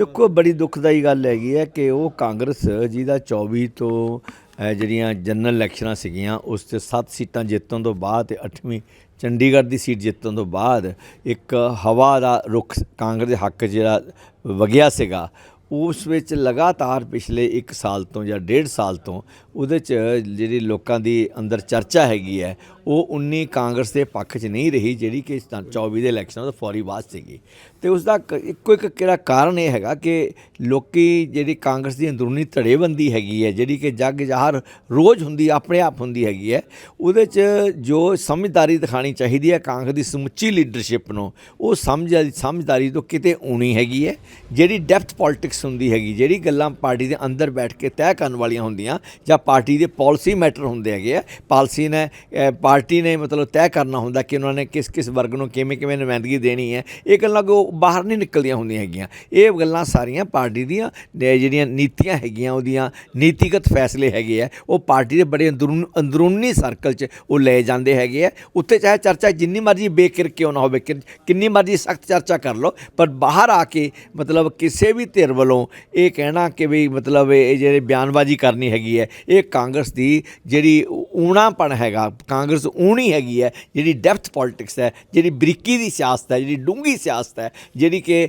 ਦੇਖੋ ਬੜੀ ਦੁਖਦਾਈ ਗੱਲ ਹੈਗੀ ਹੈ ਕਿ ਉਹ ਕਾਂਗਰਸ ਜਿਹਦਾ 24 ਤੋਂ ਅਹ, ਜਿਹੜੀਆਂ ਜਨਰਲ ਇਲੈਕਸ਼ਨਾਂ ਸੀਗੀਆਂ ਉਸ ਤੇ 7 ਸੀਟਾਂ ਜਿੱਤਣ ਤੋਂ ਬਾਅਦ ਤੇ 8ਵੀਂ ਚੰਡੀਗੜ੍ਹ ਦੀ ਸੀਟ ਜਿੱਤਣ ਤੋਂ ਬਾਅਦ ਇੱਕ ਹਵਾ ਦਾ ਰੁਖ ਕਾਂਗਰਸ ਦੇ ਹੱਕ 'ਚ ਜਿਹੜਾ ਵਗਿਆ ਸੀਗਾ ਉਸ ਵਿੱਚ ਲਗਾਤਾਰ ਪਿਛਲੇ 1 ਸਾਲ ਤੋਂ ਜਾਂ ਡੇਢ ਸਾਲ ਤੋਂ ਉਹਦੇ 'ਚ ਜਿਹੜੀ ਲੋਕਾਂ ਦੀ ਅੰਦਰ ਚਰਚਾ ਹੈਗੀ ਹੈ ਉਹ 19 ਕਾਂਗਰਸ ਦੇ ਪੱਖ 'ਚ ਨਹੀਂ ਰਹੀ ਜਿਹੜੀ ਕਿ ਤਾਂ 24 ਦੇ ਇਲੈਕਸ਼ਨਾਂ ਤੋਂ ਫੌਰੀ ਬਾਅਦ ਸੀਗੀ। ਤੇ ਉਸ ਦਾ ਕ- ਇੱਕੋ ਇੱਕ ਕਿਹੜਾ ਕਾਰਨ ਇਹ ਹੈਗਾ ਕਿ ਲੋਕੀ ਜਿਹੜੀ ਕਾਂਗਰਸ ਦੀ ਅੰਦਰੂਨੀ ਧੜੇਬੰਦੀ ਹੈਗੀ ਹੈ, ਜਿਹੜੀ ਕਿ ਜੱਗ ਜ਼ਾਹਰ ਰੋਜ਼ ਹੁੰਦੀ, ਆਪਣੇ ਆਪ ਹੁੰਦੀ ਹੈਗੀ ਹੈ, ਉਹਦੇ 'ਚ ਜੋ ਸਮਝਦਾਰੀ ਦਿਖਾਣੀ ਚਾਹੀਦੀ ਹੈ ਕਾਂਗਰਸ ਦੀ ਸਮੁੱਚੀ ਲੀਡਰਸ਼ਿਪ ਨੂੰ, ਉਹ ਸਮਝ, ਸਮਝਦਾਰੀ ਤੋਂ ਕਿਤੇ ਆਉਣੀ ਹੈਗੀ ਹੈ। ਜਿਹੜੀ ਡੈਪਥ ਪੋਲਿਟਿਕਸ ਹੁੰਦੀ ਹੈਗੀ, ਜਿਹੜੀ ਗੱਲਾਂ ਪਾਰਟੀ ਦੇ ਅੰਦਰ ਬੈਠ ਕੇ ਤੈਅ ਕਰਨ ਵਾਲੀਆਂ ਹੁੰਦੀਆਂ, ਜਾਂ ਪਾਰਟੀ ਦੇ ਪਾਲਿਸੀ ਮੈਟਰ ਹੁੰਦੇ ਹੈਗੇ ਆ, ਪਾਲਿਸੀ ਨੇ ਪਾਰਟੀ ਨੇ ਮਤਲਬ ਤੈਅ ਕਰਨਾ ਹੁੰਦਾ ਕਿ ਉਹਨਾਂ ਨੇ ਕਿਸ ਕਿਸ ਵਰਗ ਨੂੰ ਕਿਵੇਂ ਕਿਵੇਂ ਨੁਮਾਇੰਦਗੀ ਦੇਣੀ ਹੈ, ਇਹ ਗੱਲਾਂ ਕੋ ਉਹ ਬਾਹਰ ਨਹੀਂ ਨਿਕਲਦੀਆਂ ਹੁੰਦੀਆਂ ਹੈਗੀਆਂ। ਇਹ ਗੱਲਾਂ ਸਾਰੀਆਂ ਪਾਰਟੀ ਦੀਆਂ ਜਿਹੜੀਆਂ ਨੀਤੀਆਂ ਹੈਗੀਆਂ, ਉਹਦੀਆਂ ਨੀਤੀਗਤ ਫੈਸਲੇ ਹੈਗੇ ਆ, ਉਹ ਪਾਰਟੀ ਦੇ ਬੜੇ ਅੰਦਰੂਨ, ਅੰਦਰੂਨੀ ਸਰਕਲ 'ਚ ਉਹ ਲੈ ਜਾਂਦੇ ਹੈਗੇ ਆ। ਉੱਤੇ ਚਾਹੇ ਚਰਚਾ ਜਿੰਨੀ ਮਰਜ਼ੀ ਬੇਕਿਰ ਕਿਉਂ ਨਾ ਹੋਵੇ, ਕਿ- ਕਿੰਨੀ ਮਰਜ਼ੀ ਸਖਤ ਚਰਚਾ ਕਰ ਲਓ, ਪਰ ਬਾਹਰ ਆ ਕੇ ਮਤਲਬ ਕਿਸੇ ਵੀ ਧਿਰ ਵੱਲੋਂ ਇਹ ਕਹਿਣਾ ਕਿ ਵੀ ਮਤਲਬ ਇਹ ਜਿਹੜੇ ਬਿਆਨਬਾਜ਼ੀ ਕਰਨੀ ਹੈਗੀ ਹੈ, ਇਹ ਕਾਂਗਰਸ ਦੀ ਜਿਹੜੀ ਊਣਾਪਣ ਹੈਗਾ, ਕਾਂਗਰਸ ਊਣੀ ਹੈਗੀ ਹੈ, ਜਿਹੜੀ ਡੈਪਥ ਪੋਲਿਟਿਕਸ ਹੈ, ਜਿਹੜੀ ਬਰੀਕੀ ਦੀ ਸਿਆਸਤ ਹੈ, ਜਿਹੜੀ ਡੂੰਗੀ ਸਿਆਸਤ ਹੈ ਜਿਹੜੀ ਕਿ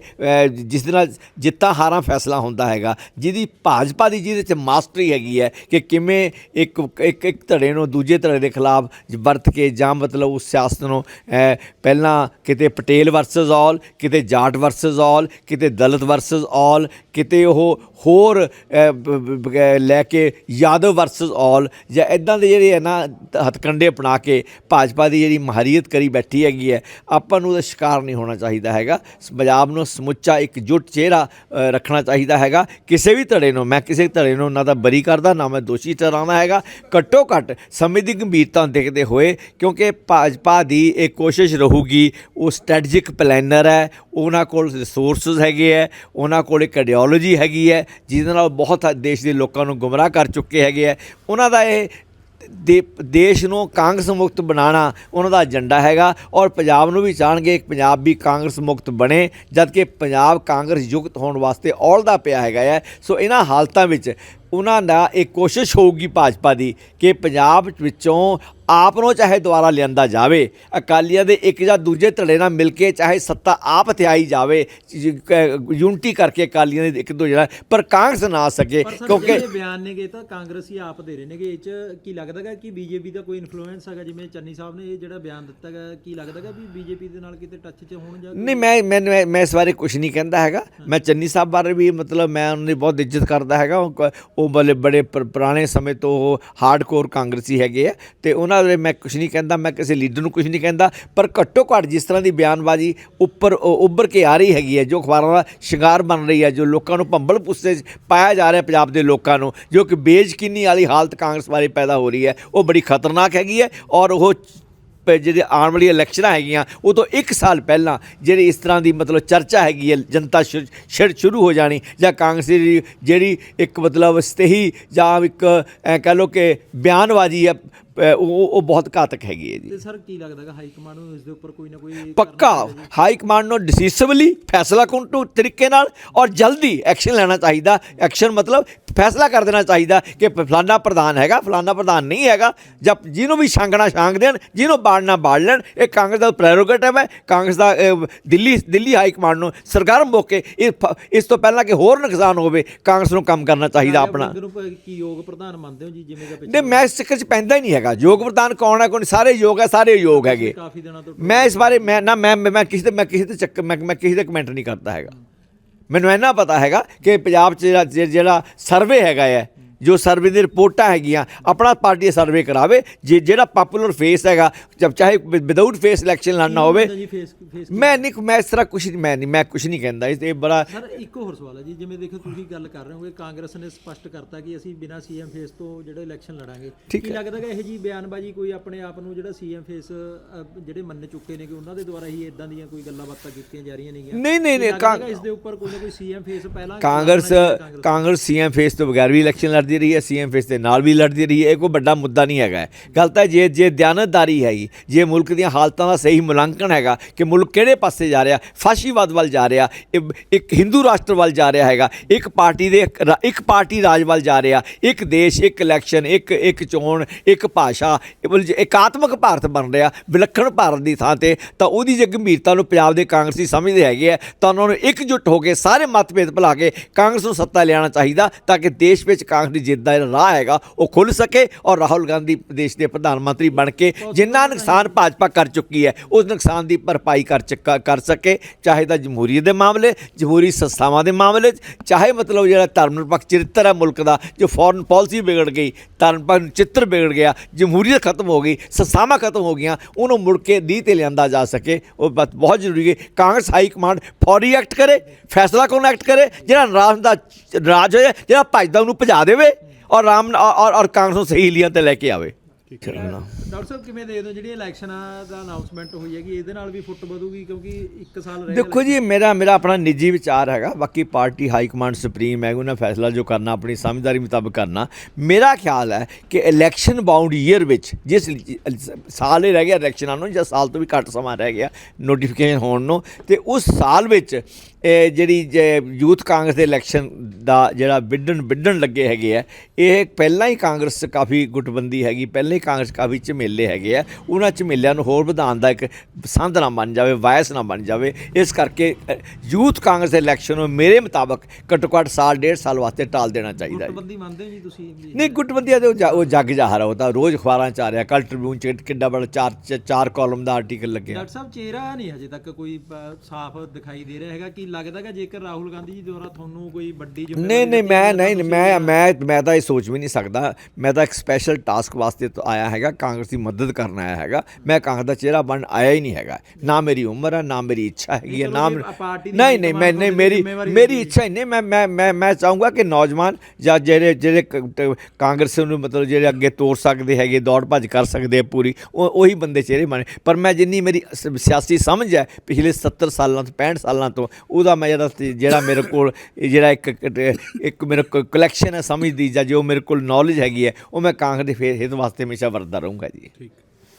ਜਿਸ ਦੇ ਨਾਲ ਜਿੱਤਾਂ ਹਾਰਾਂ ਫੈਸਲਾ ਹੁੰਦਾ ਹੈਗਾ, ਜਿਹਦੀ ਭਾਜਪਾ ਦੀ ਜਿਹਦੇ ਚ ਮਾਸਟਰੀ ਹੈਗੀ ਹੈ ਕਿ ਕਿਵੇਂ ਇੱਕ ਇੱਕ ਇੱਕ ਧੜੇ ਨੂੰ ਦੂਜੇ ਧੜੇ ਦੇ ਖਿਲਾਫ ਵਰਤ ਕੇ ਜਾਂ ਮਤਲਬ ਉਸ ਸਿਆਸਤ ਨੂੰ ਪਹਿਲਾਂ ਕਿਤੇ ਪਟੇਲ ਵਰਸਸ ਆਲ ਕਿਤੇ ਜਾਟ ਵਰਸਸ ਆਲ ਕਿਤੇ ਦਲਿਤ ਵਰਸਸ ਆਲ ਕਿਤੇ ਉਹ ਹੋਰ ਲੈ ਕੇ ਯਾਦਵ ਵਰਸਸ ਆਲ ਜਾਂ ਇਦਾਂ ਦੇ ਜਿਹੜੇ ਹੈ ਨਾ ਹਥਕੰਡੇ ਅਪਣਾ ਕੇ ਭਾਜਪਾ ਦੀ ਜਿਹੜੀ ਮਹਾਰੀਅਤ ਕਰੀ ਬੈਠੀ ਹੈਗੀ ਹੈ, ਆਪਾਂ ਨੂੰ ਉਹਦਾ ਸ਼ਿਕਾਰ ਨਹੀਂ ਹੋਣਾ ਚਾਹੀਦਾ ਹੈਗਾ। ਪੰਜਾਬ ਨੂੰ ਸਮੁੱਚਾ ਇੱਕ ਜੁੱਟ ਚਿਹਰਾ ਰੱਖਣਾ ਚਾਹੀਦਾ ਹੈਗਾ। ਕਿਸੇ ਵੀ ਧੜੇ ਨੂੰ, ਮੈਂ ਕਿਸੇ ਧੜੇ ਨੂੰ ਨਾ ਤਾਂ ਬਰੀ ਕਰਦਾ, ਨਾ ਮੈਂ ਦੋਸ਼ੀ ਠਹਿਰਾਉਂਦਾ ਹੈਗਾ। ਘੱਟੋ ਘੱਟ ਸਮੇਂ ਦੀ ਗੰਭੀਰਤਾ ਨੂੰ ਦੇਖਦੇ ਹੋਏ, ਕਿਉਂਕਿ ਭਾਜਪਾ ਦੀ ਇਹ ਕੋਸ਼ਿਸ਼ ਰਹੂਗੀ, ਉਹ ਸਟ੍ਰੈਟਜਿਕ ਪਲੈਨਰ ਹੈ, ਉਹਨਾਂ ਕੋਲ ਰਿਸੋਰਸਸ ਹੈਗੇ ਹੈ, ਉਹਨਾਂ ਕੋਲ ਇੱਕ ਆਈਡੀਓਲੋਜੀ ਹੈਗੀ ਹੈ, ਜਿਹਦੇ ਨਾਲ ਬਹੁਤ ਦੇਸ਼ ਦੇ ਲੋਕਾਂ ਨੂੰ ਗੁੰਮਰਾਹ ਕਰ ਚੁੱਕੇ ਹੈਗੇ ਹੈ। ਉਹਨਾਂ ਦਾ ਇਹ ਦੇ ਦੇਸ਼ ਨੂੰ ਕਾਂਗਰਸ ਮੁਕਤ ਬਣਾਉਣਾ ਉਹਨਾਂ ਦਾ ਏਜੰਡਾ ਹੈਗਾ ਔਰ ਪੰਜਾਬ ਨੂੰ ਵੀ ਚਾਹਣਗੇ ਕਿ ਪੰਜਾਬ ਵੀ ਕਾਂਗਰਸ ਮੁਕਤ ਬਣੇ ਜਦ ਕਿ ਪੰਜਾਬ ਕਾਂਗਰਸ ਯੁਕਤ ਹੋਣ ਵਾਸਤੇ ਔਲਦਾ ਪਿਆ ਹੈਗਾ ਹੈ। ਸੋ ਇਹਨਾਂ ਹਾਲਤਾਂ ਵਿੱਚ ਉਹਨਾਂ ਦਾ ਇਹ ਕੋਸ਼ਿਸ਼ ਹੋਊਗੀ ਭਾਜਪਾ ਦੀ ਕਿ ਪੰਜਾਬ ਵਿੱਚੋਂ ਆਪ ਨੂੰ ਚਾਹੇ ਦੁਆਰਾ ਲਿਆਂਦਾ ਜਾਵੇ ਅਕਾਲੀਆਂ ਦੇ ਇੱਕ ਜਾਂ ਦੂਜੇ ਧੜੇ ਨਾਲ ਮਿਲ ਕੇ ਚਾਹੇ ਸੱਤਾ ਆਪ ਹਥਿਆਈ ਜਾਵੇ ਯੂਨਿਟੀ ਕਰਕੇ ਅਕਾਲੀਆਂ ਦੇ ਇੱਕ ਦੋ ਜਿਹੜਾ ਪਰ ਕਾਂਗਰਸ ਨਾ ਸਕੇ ਕਿਉਂਕਿ ਬਿਆਨ ਨੇਗੇ ਤਾਂ ਕਾਂਗਰਸੀ ਆਪ ਦੇ ਰਹੇ ਨੇਗੇ ਇਹ ਚ ਕੀ ਲੱਗਦਾਗਾ ਕਿ ਬੀਜੇਪੀ ਦਾ ਕੋਈ ਇਨਫਲੂਐਂਸ ਹੈਗਾ? ਜਿਵੇਂ ਚੰਨੀ ਸਾਹਿਬ ਨੇ ਇਹ ਜਿਹੜਾ ਬਿਆਨ ਦਿੱਤਾਗਾ ਕੀ ਲੱਗਦਾਗਾ ਵੀ ਬੀਜੇਪੀ ਦੇ ਨਾਲ ਕਿਤੇ ਟੱਚ 'ਚ ਹੋਣ ਜਾਂ ਨਹੀਂ ਮੈਂ ਮੈਂ ਮੈਂ- ਮੈਂ ਇਸ ਬਾਰੇ ਕੁਝ ਨਹੀਂ ਕਹਿੰਦਾ ਹੈਗਾ। ਮੈਂ ਚੰਨੀ ਸਾਹਿਬ ਬਾਰੇ ਵੀ ਮਤਲਬ ਮੈਂ ਉਹਨਾਂ ਦੀ ਬਹੁਤ ਇੱਜ਼ਤ ਕਰਦਾ ਹੈਗਾ। ਉਹ ਕ- ਬੜੇ ਬੜੇ ਪੁਰਾਣੇ ਸਮੇਂ ਤੋਂ ਉਹ ਹਾਰਡਕੋਰ ਕਾਂਗਰਸੀ ਹੈਗੇ ਆ ਤੇ ਉਹਨਾਂ ਦੇ ਮੈਂ ਕੁਝ ਨਹੀਂ ਕਹਿੰਦਾ, ਮੈਂ ਕਿਸੇ ਲੀਡਰ ਨੂੰ ਕੁਝ ਨਹੀਂ ਕਹਿੰਦਾ, ਪਰ ਘੱਟੋ ਘੱਟ ਜਿਸ ਤਰ੍ਹਾਂ ਦੀ ਬਿਆਨਬਾਜ਼ੀ ਉੱਪਰ ਉੱਭਰ ਕੇ ਆ ਰਹੀ ਹੈਗੀ ਹੈ, ਜੋ ਅਖਬਾਰਾਂ ਦਾ ਸ਼ਿੰਗਾਰ ਬਣ ਰਹੀ ਹੈ, ਜੋ ਲੋਕਾਂ ਨੂੰ ਭੰਬਲ ਪੁੱਸੇ ਪਾਇਆ ਜਾ ਰਿਹਾ ਪੰਜਾਬ ਦੇ ਲੋਕਾਂ ਨੂੰ, ਜੋ ਕਿ ਬੇਯਕੀਨੀ ਵਾਲੀ ਹਾਲਤ ਕਾਂਗਰਸ ਬਾਰੇ ਪੈਦਾ ਹੋ ਰਹੀ ਹੈ, ਉਹ ਬੜੀ ਖਤਰਨਾਕ ਹੈਗੀ ਹੈ ਔਰ ਉਹ ਜਿਹੜੇ ਆਉਣ ਵਾਲੀ ਇਲੈਕਸ਼ਨਾਂ ਹੈਗੀਆਂ, ਉਹ ਤੋਂ 1 ਸਾਲ ਪਹਿਲਾਂ ਜਿਹੜੀ ਇਸ ਤਰ੍ਹਾਂ ਦੀ ਮਤਲਬ ਚਰਚਾ ਹੈਗੀ ਹੈ, ਜਨਤਾ ਸ਼ਿਰ ਸ਼ੁਰੂ ਹੋ ਜਾਣੀ, ਜਾਂ ਕਾਂਗਰਸ ਦੀ ਜਿਹੜੀ ਇੱਕ ਮਤਲਬ ਸਤਹੀ ਜਾਂ ਇੱਕ ਕਹਿ ਕਹ ਲੋ ਕਿ ਬਿਆਨਬਾਜ਼ੀ ਹੈ ਉਹ ਉਹ ਬਹੁਤ ਘਾਤਕ ਹੈਗੀ ਹੈ ਜੀ। ਤੇ ਸਰ ਕੀ ਲੱਗਦਾਗਾ ਹਾਈ ਕਮਾਂਡ ਨੂੰ ਇਸ ਦੇ ਉੱਪਰ ਕੋਈ ਨਾ ਕੋਈ ਪੱਕਾ। ਚਾਹੀਦਾ ਜੀ? ਹਾਈ ਕਮਾਂਡ ਨੂੰ ਡਿਸੀਸਿਵਲੀ ਫੈਸਲਾ ਕੁੰਟੂ ਤਰੀਕੇ ਨਾਲ ਔਰ ਜਲਦੀ ਐਕਸ਼ਨ ਲੈਣਾ ਚਾਹੀਦਾ। ਐਕਸ਼ਨ ਮਤਲਬ ਫੈਸਲਾ ਕਰ ਦੇਣਾ ਚਾਹੀਦਾ ਕਿ ਫਲਾਨਾ ਪ੍ਰਧਾਨ ਹੈਗਾ ਫਲਾਨਾ ਪ੍ਰਧਾਨ ਨਹੀਂ ਹੈਗਾ। ਜਦ ਜਿਹਨੂੰ ਵੀ ਛਾਂਗਣਾ ਛਾਂਗ ਦੇਣ ਜਿਹਨੂੰ ਬਾੜਨਾ ਬਾੜ ਲੈਣ ਇਹ ਕਾਂਗਰਸ ਦਾ ਪ੍ਰੈਰੋਗੇਟਿਵ ਹੈ। ਕਾਂਗਰਸ ਦਾ ਅਹ, ਦਿੱਲੀ ਦਿੱਲੀ ਹਾਈ ਕਮਾਂਡ ਨੂੰ ਸਰਕਾਰ ਮੌਕੇ ਇਹ ਫ- ਇਸ ਤੋਂ ਪਹਿਲਾਂ ਕਿ ਹੋਰ ਨੁਕਸਾਨ ਹੋਵੇ ਕਾਂਗਰਸ ਨੂੰ ਕੰਮ ਕਰਨਾ ਚਾਹੀਦਾ ਆਪਣਾ। ਵੜਿੰਗ ਨੂੰ ਪ- ਕੀ ਯੋਗ ਪ੍ਰਧਾਨ ਮੰਨਦੇ ਹੋ ਜੀ ਜਿਵੇਂ ਦਾ ਨਹੀਂ ਮੈਂ ਇਸ ਚੱਕਰ 'ਚ ਪੈਂਦਾ ਹੀ ਨਹੀਂ ਹੈਗਾ ਯੋਗ ਪ੍ਰਧਾਨ ਕੌਣ ਹੈ ਕੋਈ ਸਾਰੇ ਯੋਗ ਹੈ ਸਾਰੇ ਯੋਗ ਹੈਗੇ। ਕਾਫੀ ਦਿਨਾਂ ਤੋਂ ਮੈਂ ਇਸ ਬਾਰੇ ਮੈਂ ਨਾ ਮੈਂ ਮੈਂ ਕਿਸੇ ਤੇ ਮੈਂ ਕਿਸੇ ਤੇ ਚੱਕ ਮੈਂ ਮੈਂ ਕਿਸੇ ਤੇ ਕਮੈਂਟ ਨਹੀਂ ਕਰਦਾ ਹੈਗਾ। ਮੈਨੂੰ ਇੰਨਾ ਪਤਾ ਹੈਗਾ ਕਿ ਪੰਜਾਬ 'ਚ ਜਿਹੜਾ ਸਰਵੇ ਹੈਗਾ ਹੈ ਜੋ ਸਰਵੇ ਦੀ ਰਿਪੋਰਟਾਂ ਹੈਗੀਆਂ ਆਪਣਾ ਪਾਰਟੀ ਸਰਵੇ ਕਰਾਵੇ ਜੇ ਜਿਹੜਾ ਪਪੂਲਰ ਫੇਸ ਹੈਗਾ ਜਦ ਚਾਹੇ ਵਿਦਆਊਟ ਫੇਸ ਇਲੈਕਸ਼ਨ ਲੜਨਾ ਹੋਵੇ ਮੈਂ ਨਹੀਂ ਮੈਂ ਇਸ ਤਰ੍ਹਾਂ ਕੁਝ ਮੈਂ ਨਹੀਂ ਮੈਂ ਕੁਝ ਨਹੀਂ ਕਹਿੰਦਾ ਇਹ ਬੜਾ ਸਰ ਇੱਕ ਹੋਰ ਸਵਾਲ ਹੈ ਜੀ ਜਿਵੇਂ ਦੇਖੋ ਤੁਸੀਂ ਗੱਲ ਕਰ ਰਹੇ ਹੋਗੇ ਕਾਂਗਰਸ ਨੇ ਸਪਸ਼ਟ ਕਰਤਾ ਕਿ ਅਸੀਂ ਬਿਨਾਂ ਸੀਐਮ ਫੇਸ ਤੋਂ ਜਿਹੜਾ ਇਲੈਕਸ਼ਨ ਲੜਾਂਗੇ। ਕੀ ਲੱਗਦਾ ਕਿ ਇਹ ਜੀ ਬਿਆਨਬਾਜ਼ੀ ਕੋਈ ਆਪਣੇ ਆਪ ਨੂੰ ਜਿਹੜਾ ਸੀਐਮ ਫੇਸ ਜਿਹੜੇ ਮੰਨ ਚੁੱਕੇ ਨੇ ਕਿ ਉਹਨਾਂ ਦੇ ਦੁਆਰਾ ਹੀ ਇਦਾਂ ਦੀਆਂ ਕੋਈ ਗੱਲਾਂ ਬਾਤਾਂ ਕੀਤੀਆਂ ਜਾ ਰਹੀਆਂ ਨੇਗੀਆਂ? ਨਹੀਂ ਨਹੀਂ ਨਹੀਂ ਇਸ ਦੇ ਉੱਪਰ ਕੋਈ ਨਾ ਕੋਈ ਸੀਐਮ ਫੇਸ ਪਹਿਲਾਂ ਕਾਂਗਰਸ ਕਾਂਗਰਸ ਸੀਐਮ ਫੇਸ ਤੋਂ ਬਗੈਰ ਵੀ ਇਲੈਕਸ਼ਨ ਲੜਦੀ ਲੜਦੀ ਰਹੀ ਹੈ ਸੀਐਮ ਫੇਸ ਦੇ ਨਾਲ ਵੀ ਲੜਦੀ ਰਹੀ ਹੈ। ਇਹ ਕੋਈ ਵੱਡਾ ਮੁੱਦਾ ਨਹੀਂ ਹੈਗਾ। ਗੱਲ ਤਾਂ ਜੇ ਜੇ ਦਿਆਨਤਦਾਰੀ ਹੈਗੀ ਜੇ ਮੁਲਕ ਦੀਆਂ ਹਾਲਤਾਂ ਦਾ ਸਹੀ ਮੁਲਾਂਕਣ ਹੈਗਾ ਕਿ ਮੁਲਕ ਕਿਹੜੇ ਪਾਸੇ ਜਾ ਰਿਹਾ, ਫਾਸ਼ੀਵਾਦ ਵੱਲ ਜਾ ਰਿਹਾ ਇੱਕ ਹਿੰਦੂ ਰਾਸ਼ਟਰ ਵੱਲ ਜਾ ਰਿਹਾ ਹੈਗਾ, ਇੱਕ ਪਾਰਟੀ ਦੇ ਇੱਕ ਪਾਰਟੀ ਰਾਜ ਵੱਲ ਜਾ ਰਿਹਾ, ਇੱਕ ਦੇਸ਼, ਇੱਕ ਇਲੈਕਸ਼ਨ ਇੱਕ ਇੱਕ ਚੋਣ, ਇੱਕ ਭਾਸ਼ਾ ਇਕਾਤਮਕ ਭਾਰਤ ਬਣ ਰਿਹਾ, ਵਿਲੱਖਣ ਭਾਰਤ ਦੀ ਥਾਂ ਤੇ, ਤਾਂ ਉਹਦੀ ਜੇ ਗੰਭੀਰਤਾ ਨੂੰ ਪੰਜਾਬ ਦੇ ਕਾਂਗਰਸੀ ਸਮਝਦੇ ਹੈਗੇ ਆ, ਤਾਂ ਉਹਨਾਂ ਨੂੰ ਇਕਜੁੱਟ ਹੋ ਕੇ ਸਾਰੇ ਮਤਭੇਦ ਭੁਲਾ ਕੇ ਕਾਂਗਰਸ ਨੂੰ ਸੱਤਾ ਲਿਆਉਣਾ ਚਾਹੀਦਾ, ਤਾਂ ਕਿ ਦੇਸ਼ ਵਿੱਚ ਕਾਂਗਰਸ ਦੀ ਜਿੱਤ ਦਾ ਰਾਹ ਹੈਗਾ ਉਹ ਖੁੱਲ ਸਕੇ ਔਰ ਰਾਹੁਲ ਗਾਂਧੀ ਦੇਸ਼ ਦੇ ਪ੍ਰਧਾਨ ਮੰਤਰੀ ਬਣ ਕੇ ਜਿੰਨਾ ਨੁਕਸਾਨ ਭਾਜਪਾ ਕਰ ਚੁੱਕੀ ਹੈ ਉਸ ਨੁਕਸਾਨ ਦੀ ਭਰਪਾਈ ਕਰ ਚੱਕਾ ਕਰ ਸਕੇ ਚਾਹੇ ਤਾਂ ਜਮਹੂਰੀਅਤ ਦੇ ਮਾਮਲੇ ਜਮਹੂਰੀ ਸੰਸਥਾਵਾਂ ਦੇ ਮਾਮਲੇ 'ਚ ਚਾਹੇ ਮਤਲਬ ਜਿਹੜਾ ਧਰਮ ਨਿਰਪੱਖ ਚਰਿੱਤਰ ਹੈ ਮੁਲਕ ਦਾ ਜੋ ਫੋਰਨ ਪਾਲਿਸੀ ਵਿਗੜ ਗਈ ਧਰਮ ਨਿਰਪੱਖ ਚਿੱਤਰ ਵਿਗੜ ਗਿਆ ਜਮਹੂਰੀਅਤ ਖਤਮ ਹੋ ਗਈ ਸੰਸਥਾਵਾਂ ਖਤਮ ਹੋ ਗਈਆਂ ਉਹਨੂੰ ਮੁੜ ਕੇ ਨੀਂਹ ਤੇ ਲਿਆਂਦਾ ਜਾ ਸਕੇ ਉਹ ਬਹੁਤ ਜ਼ਰੂਰੀ ਹੈ ਕਾਂਗਰਸ ਹਾਈ ਕਮਾਂਡ ਫੌਰੀ ਐਕਟ ਕਰੇ ਫੈਸਲਾ ਕੌਣ ਐਕਟ ਕਰੇ ਜਿਹੜਾ ਰਾਮ ਦਾ ਰਾਜ ਹੋਇਆ ਜਿਹੜਾ ਭਜਦਾ ਉਹਨੂੰ ਭਜਾ ਦੇਵੇ ਔਰ ਰਾਮ ਔਰ ਔਰ ਕਾਂਗਰਸ ਨੂੰ ਸਹੀ ਲੀਆਂ ਤੇ ਲੈ ਕੇ ਆਵੇ। ਡਾਕਟਰ ਸਾਹਿਬ ਕਿਵੇਂ ਦੇਖਦੇ ਹੋ ਜਿਹੜੀ ਇਲੈਕਸ਼ਨਾਂ ਦਾ ਅਨਾਉਂਸਮੈਂਟ ਹੋਈ ਹੈਗੀ ਇਹਦੇ ਨਾਲ ਵੀ ਫੁੱਟ ਵਧੂਗੀ ਕਿਉਂਕਿ ਇੱਕ ਸਾਲ ਰਹਿ ਦੇਖੋ ਜੀ ਮੇਰਾ ਮੇਰਾ ਆਪਣਾ ਨਿੱਜੀ ਵਿਚਾਰ ਹੈਗਾ। ਬਾਕੀ ਪਾਰਟੀ ਹਾਈ ਕਮਾਂਡ ਸੁਪਰੀਮ ਹੈ ਉਹਨਾਂ ਫੈਸਲਾ ਜੋ ਕਰਨਾ ਆਪਣੀ ਸਮਝਦਾਰੀ ਮੁਤਾਬਕ ਕਰਨਾ। ਮੇਰਾ ਖਿਆਲ ਹੈ ਕਿ ਇਲੈਕਸ਼ਨ ਬਾਉਂਡ ਈਅਰ ਵਿੱਚ ਜਿਸ ਸਾਲ ਹੀ ਰਹਿ ਗਿਆ ਇਲੈਕਸ਼ਨਾਂ ਨੂੰ ਜਾਂ ਸਾਲ ਤੋਂ ਵੀ ਘੱਟ ਸਮਾਂ ਰਹਿ ਗਿਆ ਨੋਟੀਫਿਕੇਸ਼ਨ ਹੋਣ ਨੂੰ ਤੇ ਉਸ ਸਾਲ ਵਿੱਚ ਇਹ ਜਿਹੜੀ ਯੂਥ ਕਾਂਗਰਸ ਦੇ ਇਲੈਕਸ਼ਨ ਦਾ ਜਿਹੜਾ ਵਿੱਢਣ ਵਿੱਢਣ ਲੱਗੇ ਹੈਗੇ ਆ ਇਹ ਪਹਿਲਾਂ ਹੀ ਕਾਂਗਰਸ 'ਚ ਕਾਫੀ ਗੁੱਟਬੰਦੀ ਹੈਗੀ ਪਹਿਲਾਂ ਹੀ ਕਾਂਗਰਸ ਕਾਫੀ ਝਮੇਲੇ ਹੈਗੇ ਆ। ਉਹਨਾਂ ਝਮੇਲਿਆਂ ਨੂੰ ਹੋਰ ਵਧਾਉਣ ਦਾ ਇੱਕ ਸੰਦ ਨਾ ਬਣ ਜਾਵੇ ਵਾਇਸ ਨਾ ਬਣ ਜਾਵੇ। ਇਸ ਕਰਕੇ ਯੂਥ ਕਾਂਗਰਸ ਦੇ ਇਲੈਕਸ਼ਨ ਨੂੰ ਮੇਰੇ ਮੁਤਾਬਕ ਘੱਟੋ ਘੱਟ ਸਾਲ ਡੇਢ ਸਾਲ ਵਾਸਤੇ ਟਾਲ ਦੇਣਾ ਚਾਹੀਦਾ ਹੈ ਗੁੱਟਬੰਦੀ ਮੰਨਦੇ ਜੀ ਤੁਸੀਂ? ਨਹੀਂ ਗੁੱਟਬੰਦੀਆਂ ਦੇ ਉਹ ਜੱਗ ਜਾਹਰ ਤਾਂ ਰੋਜ਼ ਅਖਬਾਰਾਂ ਚ ਆ ਰਿਹਾ ਕੱਲ ਟ੍ਰਿਬਿਊਨ ਚ ਕਿੱਡਾ ਬੜਾ ਚਾਰ ਚਾਰ ਕਾਲਮ ਦਾ ਆਰਟੀਕਲ ਲੱਗਿਆ। ਡਾਕਟਰ ਸਾਹਿਬ ਚਿਹਰਾ ਨਹੀਂ ਹਜੇ ਤੱਕ ਕੋਈ ਸਾਫ਼ ਦਿਖਾਈ ਦੇ ਰਿਹਾ ਹੈਗਾ ਕਿ ਲੱਗਦਾ ਹੈਗਾ ਜੇਕਰ ਰਾਹੁਲ ਗਾਂਧੀ ਜੀ ਦੁਆਰਾ ਤੁਹਾਨੂੰ ਕੋਈ ਵੱਡੀ ਨਹੀਂ ਨਹੀਂ ਮੈਂ ਨਹੀਂ ਮੈਂ ਮੈਂ ਮੈਂ ਤਾਂ ਇਹ ਸੋਚ ਵੀ ਨਹੀਂ ਸਕਦਾ। ਮੈਂ ਤਾਂ ਇੱਕ ਸਪੈਸ਼ਲ ਟਾਸਕ ਵਾਸਤੇ ਆਇਆ ਹੈਗਾ ਕਾਂਗਰਸ ਦੀ ਮਦਦ ਕਰਨ ਆਇਆ ਹੈਗਾ। ਮੈਂ ਕਾਂਗਰਸ ਦਾ ਚਿਹਰਾ ਬਣ ਆਇਆ ਹੀ ਨਹੀਂ ਹੈਗਾ। ਨਾ ਮੇਰੀ ਉਮਰ ਹੈ ਨਾ ਮੇਰੀ ਇੱਛਾ ਹੈਗੀ ਹੈ ਨਾ ਨਹੀਂ ਨਹੀਂ ਮੈਂ ਨਹੀਂ ਮੇਰੀ ਮੇਰੀ ਇੱਛਾ ਹੀ ਨਹੀਂ ਮੈਂ ਮੈਂ ਮੈਂ ਮੈਂ ਚਾਹੂੰਗਾ ਕਿ ਨੌਜਵਾਨ ਜਾਂ ਜਿਹੜੇ ਜਿਹੜੇ ਕ- ਕਾਂਗਰਸ ਨੂੰ ਮਤਲਬ ਜਿਹੜੇ ਅੱਗੇ ਤੋੜ ਸਕਦੇ ਹੈਗੇ ਦੌੜ ਭੱਜ ਕਰ ਸਕਦੇ ਪੂਰੀ ਉਹ ਉਹੀ ਬੰਦੇ ਚਿਹਰੇ ਬਣੇ। ਪਰ ਮੈਂ ਜਿੰਨੀ ਮੇਰੀ ਸਿਆਸੀ ਸਮਝ ਹੈ ਪਿਛਲੇ 70 ਸਾਲਾਂ ਤੋਂ 65 ਸਾਲਾਂ ਤੋਂ ਉਹਦਾ ਮੈਂ ਜਿਹੜਾ ਜਿਹੜਾ ਮੇਰੇ ਕੋਲ ਜਿਹੜਾ ਇੱਕ, ਇੱਕ- ਮੇਰੇ ਕੋਲ ਕਲੈਕਸ਼ਨ ਹੈ ਸਮਝ ਦੀ ਜਾਂ ਜੋ ਮੇਰੇ ਕੋਲ ਨੌਲੇਜ ਹੈਗੀ ਹੈ, ਉਹ ਮੈਂ ਕਾਂਗਰਸ ਦੇ ਫੇਰ ਹਿੱਤ ਵਾਸਤੇ ਹਮੇਸ਼ਾ ਵਰਤਦਾ ਰਹੂੰਗਾ ਜੀ। ਠੀਕ।